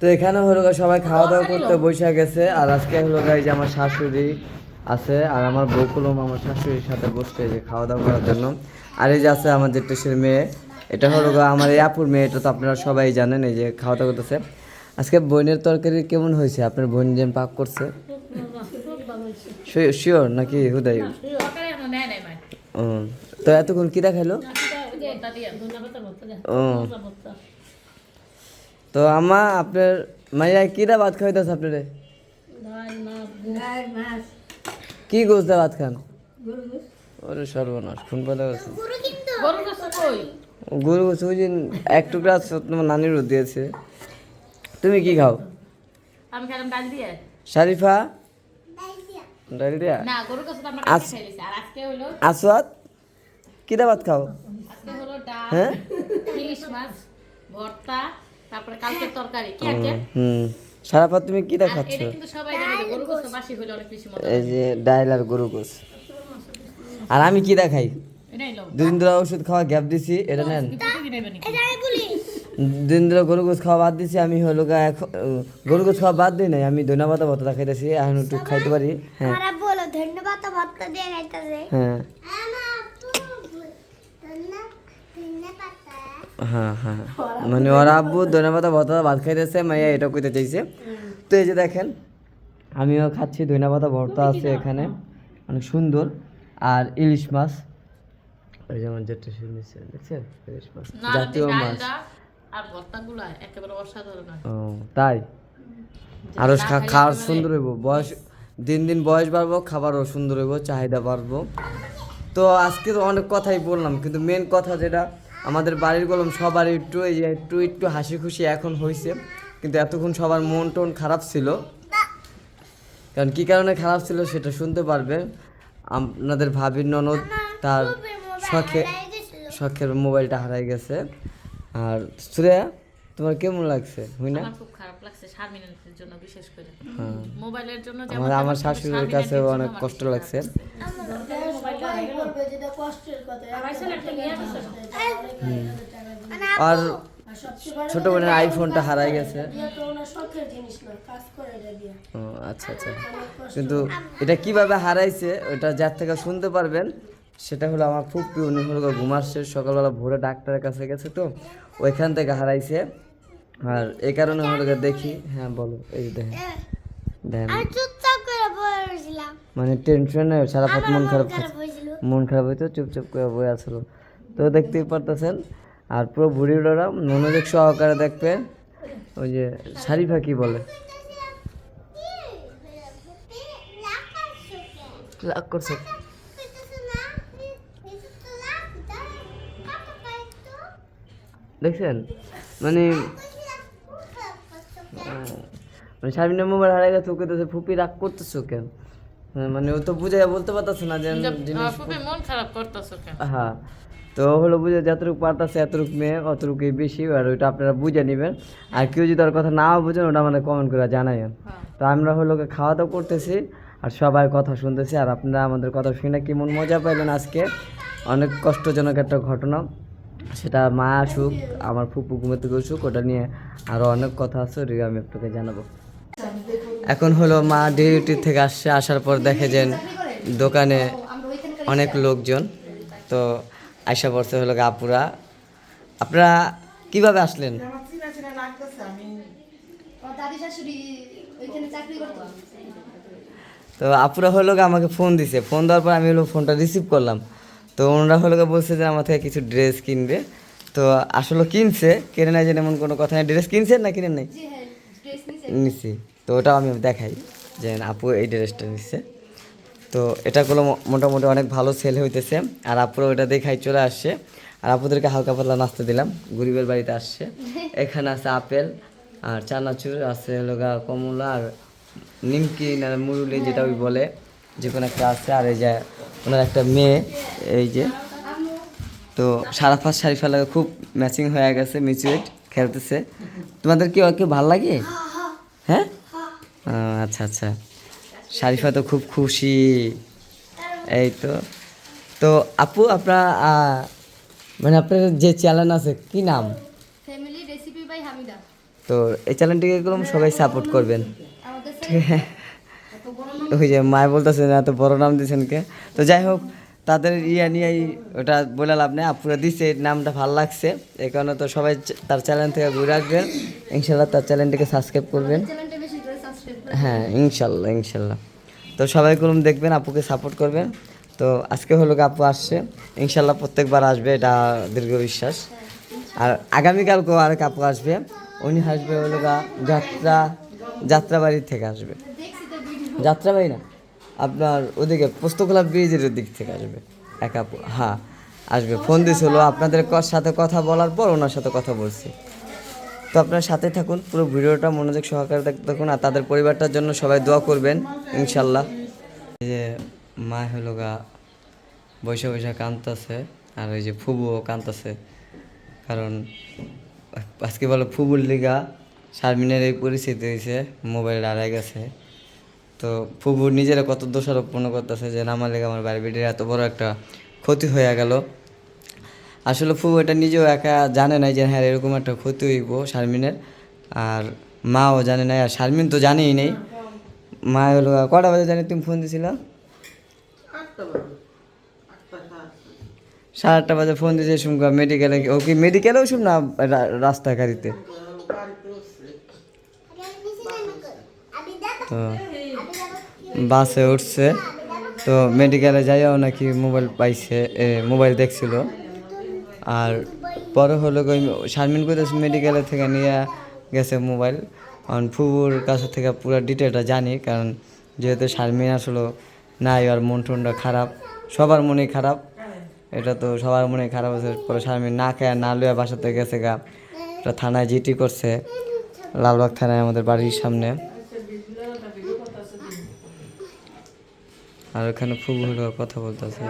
তো এখানে হলো সবাই খাওয়া দাওয়া করতে বসে গেছে আর আজকে হলো গা এই যে আমার শাশুড়ি আছে আর আমার বকুলম আমার শাশুড়ির সাথে বসছে যে খাওয়া দাওয়া করার জন্য আর এই যে আছে আমার যে টেসের মেয়ে এটা হলো আমার এই আপুর মেয়ে এটা তো আপনারা সবাই জানেন এই যে খাওয়া দাওয়া করতেছে আজকে বোনের তরকারি কেমন হয়েছে আপনার বোন যেন পাক করছে শিওর নাকি হুদাই তো এতক্ষণ কি দেখাইলো ও তো আমা আপনার মাইয়া কিরা ভাত খাইতেছে আপনারে? কি গোছ দা ভাত খান? ওরে সর্বনাশ খুন পালা গেছে। গরু গোছ ওই যে এক টুকরা আছে, তোমার নানির দিয়েছে। তুমি কি খাও? আমি খেলাম ডাল দিয়ে। শারিফা? ডাল দিয়া। না কাছে তো আমরা খাইছি। আর আজকে হলো আসওয়াত কিরা ভাত খাও? আজকে হলো ডাল হ্যাঁ? ইলিশ মাছ ভর্তা তারপরে কালকের তরকারি কি আছে হুম সারাফা তুমি কিরা আর খাচ্ছ এটা কিন্তু সবাই জানে যে গরুর গোস্ত বাসি হলে অনেক বেশি মজা এই যে ডাইল আর গরু গোছ আর আমি কিরা খাই এটাই লো দুদিন ধরে ওষুধ খাওয়া গ্যাপ দিছি এটা নেন। প্রতিদিন এবার নাকি? দিন ধরে গরু গোছ খাওয়া বাদ দিছি আমি হলো এখন গরু গোছ খাওয়া বাদ দিই নাই আমি পাতা ভর্তা খাইতেছি এখন একটু খাইতে পারি হ্যাঁ। ধন্যবাদ দিয়ে হ্যাঁ ধন্যবাদ হ্যাঁ হ্যাঁ। মানে ওরা আব্বু দইনা পাতা ভর্তা ভাত খাইতেছে মাইয়া এটা কইতে চাইছে। তো এই যে দেখেন আমিও খাচ্ছি পাতা ভর্তা আছে এখানে। অনেক সুন্দর। আর ইলিশ মাছ। ওই যেমন যেটা শুনেছে দেখছেন? ইলিশ মাছ। জাতীয় মাছ। আর ভর্তাগুলো একেবারে অসাধারণ ও তাই? আরও খা- খাওয়ার সুন্দর হইব। বয়স দিন দিন বয়স বাড়বো খাবারও সুন্দর হইব চাহিদা বাড়বো। তো আজকে তো অনেক কথাই বললাম কিন্তু মেন কথা যেটা আমাদের বাড়ির গলম সবার একটু এই যে একটু একটু হাসি খুশি এখন হয়েছে কিন্তু এতক্ষণ সবার মন টন খারাপ ছিল। কারণ কি কারণে খারাপ ছিল সেটা শুনতে পারবে আপনাদের ভাবির ননদ তার শখে শখের মোবাইলটা হারাই গেছে। আর শ্রেয়া তোমার কেমন লাগছে হুই না আমার খুব খারাপ লাগছে শারমিনের জন্য বিশেষ করে। হ্যাঁ। মোবাইলের জন্য আমার যেমন আমার শাশুড়ির কাছে অনেক কষ্ট লাগছে। আর ছোট বোনের আইফোনটা হারাই গেছে। ও আচ্ছা আচ্ছা। কিন্তু এটা কীভাবে হারাইছে ওটা যার থেকে শুনতে পারবেন সেটা হলো আমার খুব প্রিয় উনি হলো ঘুমাচ্ছে সকালবেলা ভোরে ডাক্তারের কাছে গেছে তো ওইখান থেকে হারাইছে। আর এই কারণে গিয়ে দেখি। হ্যাঁ বলো এই যে দেখেন। দেখেন। আর চুপচাপ করে বসেছিলাম মানে টেনশনে সারা পাত মন খারাপ মন খারাপ হইতো চুপচাপ করে বয়ে আসলো। তো দেখতেই পারতেছেন আর পুরো ভুড়ি বুড়িরা মনোযোগ সহকারে দেখবেন ওই যে শাড়ি কি বলে। করছে। দেখছেন? মানে মানে শারমিনের মোবাইল হারাই গেছে ওকে তো ফুপি রাগ করতেছো কেন? মানে ও তো বুঝাই বলতে পারতেছে না যে মন খারাপ করতেছো কেন? হ্যাঁ তো হলো বুঝে যতটুকু পারতেছে এতটুকু মেয়ে অতটুকুই বেশি আর ওইটা আপনারা বুঝে নেবেন। আর কেউ যদি ওর কথা নাও বুঝেন ওটা আমাদের কমেন্ট করে জানাইন হ্যাঁ। তো আমরা হলো খাওয়া দাওয়া করতেছি আর সবাই কথা শুনতেছি আর আপনারা আমাদের কথা শুনে কেমন মজা পাইলেন আজকে? অনেক কষ্টজনক একটা ঘটনা। সেটা মা আসুক, আমার ফুপু ঘুমোতে আসুক ওটা নিয়ে আরও অনেক কথা আছে, ওটা আমি আপনাকে জানাব। এখন হলো মা ডিউটি থেকে আসছে, আসার পর দেখে যে দোকানে অনেক লোকজন। তো আয়সা পড়ছে হলো আপুরা। আপনারা কীভাবে আসলেন? তো আপুরা হলো আমাকে ফোন দিছে। ফোন দেওয়ার পর আমি হলো ফোনটা রিসিভ করলাম। তো ওনারা হলো বলছে যে আমার থেকে কিছু ড্রেস কিনবে। তো আসলে কিনছে কেনে নাই যে এমন কোনো কথা নেই। ড্রেস কিনছে না কিনে নাই? নিছি। তো ওটাও আমি দেখাই যে আপু এই ড্রেসটা নিচ্ছে তো এটাগুলো মোটামুটি অনেক ভালো সেল হইতেছে। আর আপুরা ওটা দেখাই চলে আসছে। আর আপুদেরকে হালকা পাতলা নাস্তা দিলাম। গরিবের বাড়িতে আসছে। এখানে আছে আপেল আর চানাচুর আছে লগা কমলা আর নিমকি না মুরুলি যেটা ওই বলে। যে কোনো একটা আছে আর এই যে ওনার একটা মেয়ে এই যে। তো সারাফাত শারিফা লাগে খুব ম্যাচিং হয়ে গেছে মিচুয়েট খেলতেছে। তোমাদের কি ওকে ভালো লাগে? হ্যাঁ? আচ্ছা আচ্ছা। শারিফা তো খুব খুশি। এই তো। তো আপু আপনার মানে আপনার যে চ্যানেল আছে কি নাম? Family recipe by Hamida. তো এই চ্যানেলটিকে সবাই সাপোর্ট করবেন। ঠিক আছে ওই যে মায় বলতেছে না, এত বড় নাম দিয়েছেন কে? তো যাই হোক, তাদের ইয়া নিয়েই ওটা বলে লাভ নেই, আপুরা দিছে নামটা ভালো লাগছে। এই কারণে তো সবাই তার চ্যানেল থেকে ঘুরে রাখবেন ইনশাল্লাহ তার চ্যানেলটিকে সাবস্ক্রাইব করবেন। হ্যাঁ ইনশাল্লাহ ইনশাল্লাহ। তো সবাই করুন, দেখবেন, আপুকে সাপোর্ট করবেন। তো আজকে হলো আপু আসছে। ইনশাল্লাহ প্রত্যেকবার আসবে, এটা দীর্ঘ বিশ্বাস। আর আগামীকালকেও আরেক আপু আসবে। উনি আসবে হলো যাত্রা যাত্রাবাড়ির থেকে আসবে। যাত্রাবাড়ি না, আপনার ওদিকে পোস্তকলা ব্রিজের দিক থেকে আসবে। একা হ্যাঁ আসবে। ফোন দিয়েছিল আপনাদের সাথে কথা বলার পর ওনার সাথে কথা বলছি। তো আপনার সাথে থাকুন, পুরো ভিডিওটা মনোযোগ সহকারে দেখতে থাকুন আর তাদের পরিবারটার জন্য সবাই দোয়া করবেন, ইনশাল্লাহ। এই যে মা হলো গা বৈশা বৈশা কান্দতেছে আর ওই যে ফুবুও কান্দতেছে কারণ আজকে বলো ফুবুর লিগা শারমিনের এই পরিস্থিতি হয়েছে মোবাইল হারাই গেছে। তো ফুবু নিজেরা কত দোষারোপ মনে করতেছে যে না আমার লেগে আমার বাড়ি বেটির এত বড় একটা ক্ষতি হয়ে গেল। আসলে ফুবু এটা নিজেও একা জানে নাই যে হ্যাঁ এরকম একটা ক্ষতি হইব শারমিনের। আর মাও জানে না আর শারমিন তো জানেই নেই। মা হলো কটা বাজে জানি তুমি ফোন দিছিল? সাড়ে আটটা। বাজে ফোন দিয়েছে শুনকা মেডিকেলে ও কি মেডিকেলেও শুন না রা- রাস্তা গাড়িতে। তো বাসে উঠছে। তো মেডিকেলে যাইও নাকি মোবাইল পাইছে মোবাইল দেখছিল। আর পরে হলো শারমিন কইতেছে মেডিকেলের থেকে নিয়ে গেছে মোবাইল। কারণ ফুবুর কাছে থেকে পুরো ডিটেলটা জানি, কারণ যেহেতু শারমিন আসলে নাই আর মন টনটা খারাপ, সবার মনে খারাপ। এটা তো সবার মনে খারাপ আছে, পরে শারমিন না খেয়ে না লইয়া বাসাতে গেছে গা। থানায় জিটি করছে, লালবাগ থানায় আমাদের বাড়ির সামনে। আর ওখানে ফুবু হলো কথা বলতেছে।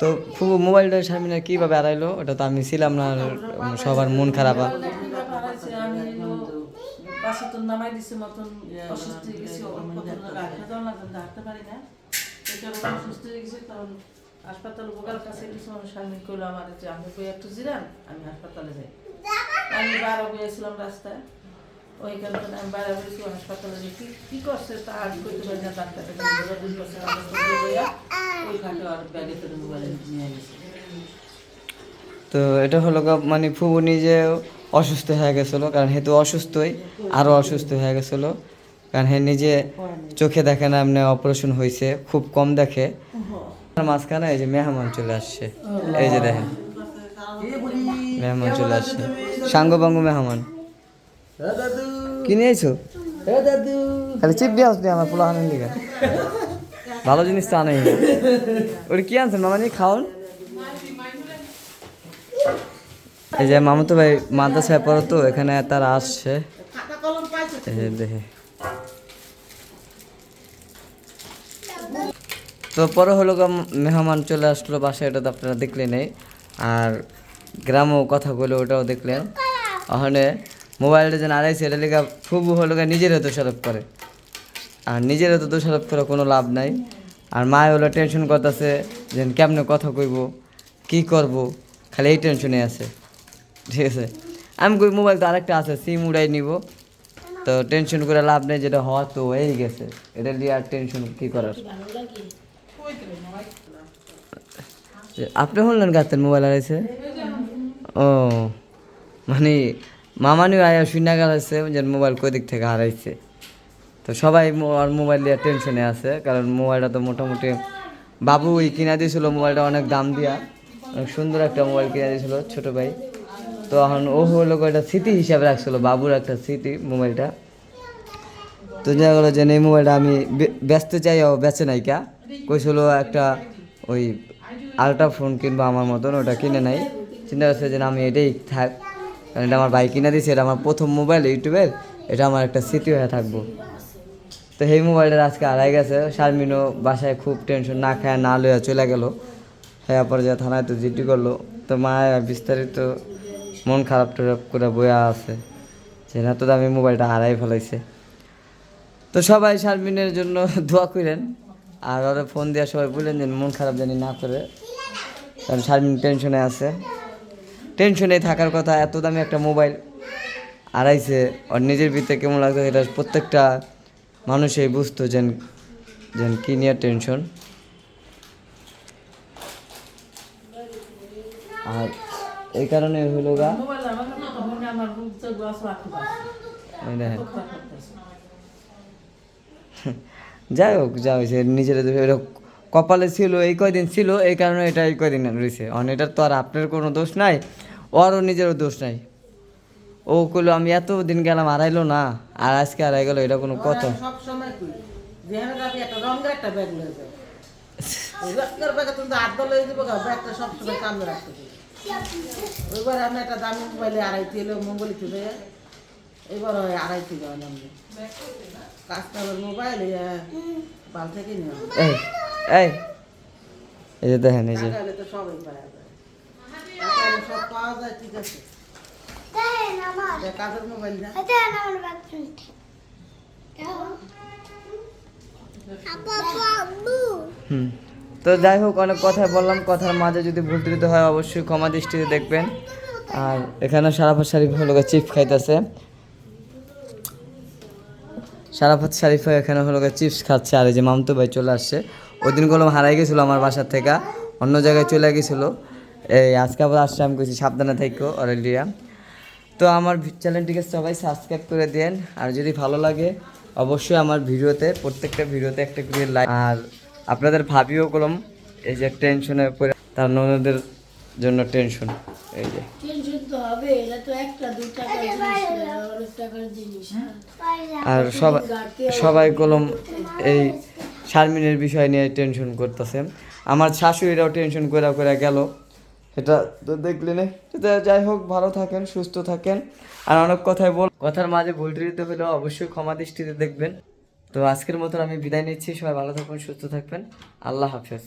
তো ফুবু, মোবাইলটা সামনে কীভাবে হারাইলো ওটা তো আমি ছিলাম না সবার মন খারাপ। আমি করল আমার যে আমি একটু আমি হাসপাতালে যাই আমি বারো গিয়েছিলাম রাস্তায় ওই কারণে আমি বাইরে বেরিয়েছি হাসপাতালে কি কি করছে তা আজ করতে পারি না ডাক্তারটা কিন্তু করছে আমার সঙ্গে লইয়া ওই ঘাটে আর ব্যাগে করে মোবাইল নিয়ে গেছে। তো এটা হলো মানে ফুবু নিজে অসুস্থ হয়ে গেছিল কারণ হেতু অসুস্থই আরও অসুস্থ হয়ে গেছিল কারণ হে নিজে চোখে দেখে না এমনি অপারেশন হয়েছে খুব কম দেখে। আর মাঝখানে এই যে মেহমান চলে আসছে এই যে দেখেন। মেহমান চলে আসছে। সাঙ্গ বাঙ্গ মেহমান। কি নিয়েছো খালি চিপ দিয়ে আসলি আমার পোলা আনেন দিকে ভালো জিনিস তো আনেই। না। ওটা কি আনছেন? মামানি খাওয়ান এই যে মামাতো ভাই মাদ্রাসায় পড়ো তো এখানে তারা আসছে। দেখে। তো পরে হলো গো মেহমান চলে আসলো বাসায় এটা তো আপনারা দেখলেন নেই আর গ্রামও কথা বলে ওটাও দেখলেন। ওখানে মোবাইলটা যেন আড়াইছে, এটা লেখা ফুবু হলো নিজের দোষারোপ করে। আর নিজের তো দোষারোপ করে কোনো লাভ নাই। আর মা হলো টেনশন করতেছে যে কেমনে কথা কইব, কি করব, খালি এই টেনশনে আছে। ঠিক আছে? আমি কই মোবাইল তো আরেকটা আছে সিম উড়াই নিব। তো টেনশন করে লাভ নেই, যেটা হওয়া তো হয়েই গেছে। এটা নিয়ে আর টেনশন কি করার? আপনি শুনলেন গাতের মোবাইল আড়াইছে? ও মানে মামানিও আয়া শুনে গেছে যে মোবাইল কই দিক থেকে হারাইছে। তো সবাই আর মোবাইল দিয়ে টেনশনে আছে, কারণ মোবাইলটা তো মোটামুটি বাবু ওই কিনা দিয়েছিল, মোবাইলটা অনেক দাম দিয়া। অনেক সুন্দর একটা মোবাইল কিনে দিয়েছিল, ছোট ভাই। তো এখন ও হলো একটা স্মৃতি হিসাবে রাখছিল, বাবুর একটা স্মৃতি মোবাইলটা। তো দেখা গেলো যে এই মোবাইলটা আমি বে- বেচতে চাই, ও বেচে নাই কা। কইছিল একটা ওই আলট্রা ফোন কিনবো আমার মতন, ওটা কিনে নাই। চিন্তা করছে যে আমি এটাই থাক কারণ এটা আমার বাইক কিনে দিয়েছে এটা আমার প্রথম মোবাইল ইউটিউবের, এটা আমার একটা স্মৃতি হয়ে থাকব। তো সেই মোবাইলটা আজকে হারাই গেছে। শারমিনও বাসায় খুব টেনশন না খায়, না লইয়া চলে গেল। হ্যাঁ পরে যে থানায় তো জিডি করল, তো মা বিস্তারিত মন খারাপ টারাপ করে বইয়া আছে যে না তো দামি মোবাইলটা হারাই ফেলাইছে। তো সবাই শারমিনের জন্য দোয়া করেন আর ওরা ফোন দিয়ে সবাই বললেন যে মন খারাপ জানি না করে। কারণ শারমিন টেনশনে আছে। টেনশনে থাকার কথা, এত দামি একটা মোবাইল আড়াইছে ওর নিজের ভিতরে কেমন লাগতো এটা প্রত্যেকটা মানুষই বুঝতো যেন যেন কী নিয়ে টেনশন আর এই কারণে হলো গা। যাই হোক, যা হয়েছে, নিজেরা এটা কপালে ছিল এই কয়দিন ছিল এই কারণে এটা এই কয়দিন রয়েছে। অন এটার তো আর আপনার কোনো দোষ নাই ওরও নিজেরও দোষ নাই। ও কইলো আমি এত দিন গেলাম আড়াইলো না আর আজকে আড়াই গেলো এটা কোনো কথা? দিই ওইবার আমি একটা দামি মোবাইলে আড়াইতে এলো মঙ্গলিতে দেয় এবার ওই আড়াইতে যাওয়া নামবে কাস্টমার মোবাইল বাল থেকে নিয়ে এই এই এই যে দেখেন এই যে। তো সবই পাওয়া যায় টাকা হলে সব পাওয়া যায় ঠিক আছে। দেখেন আমার। যে কাজের মোবাইল না দেখেন আমার ব্যাগ ফ্রেন্ড আপা আব্বু হুম। তো যাই হোক অনেক কথা বললাম। কথার মাঝে যদি ভুল ত্রুটি হয় অবশ্যই ক্ষমা দৃষ্টিতে দেখবেন। আর এখানে সারাফত শারিফ হলো চিপস খাইতেছে। সারাফত শারিফ এখানে হলো চিপস খাচ্ছে। আর এই যে মামতো ভাই চলে আসছে। ওই দিন কলম হারাই গেছিল আমার বাসার থেকে অন্য জায়গায় চলে গেছিল। এই আজকে আবার আসছে আমি কইছি সাবধানে থাকো অরেলিয়া তো আমার চ্যানেলটিকে সবাই সাবস্ক্রাইব করে দেন আর যদি ভালো লাগে অবশ্যই আমার ভিডিওতে প্রত্যেকটা ভিডিওতে একটা করে লাইক আর আপনাদের ভাবিও কলম এই যে টেনশনে পড়ে তার ননদের জন্য টেনশন এই যে। জিনিস আর সবাই সবাই কলম এই শারমিনের বিষয় নিয়ে টেনশন করতেছে। আমার শাশুড়িরাও টেনশন করে করে গেল। এটা তো দেখলি না যাই হোক, ভালো থাকেন, সুস্থ থাকেন। আর অনেক কথাই বল কথার মাঝে ভুলটি দিতে হলেও অবশ্যই ক্ষমা দৃষ্টিতে দেখবেন। তো আজকের মতন আমি বিদায় নিচ্ছি। সবাই ভালো থাকুন, সুস্থ থাকবেন। আল্লাহ হাফেজ।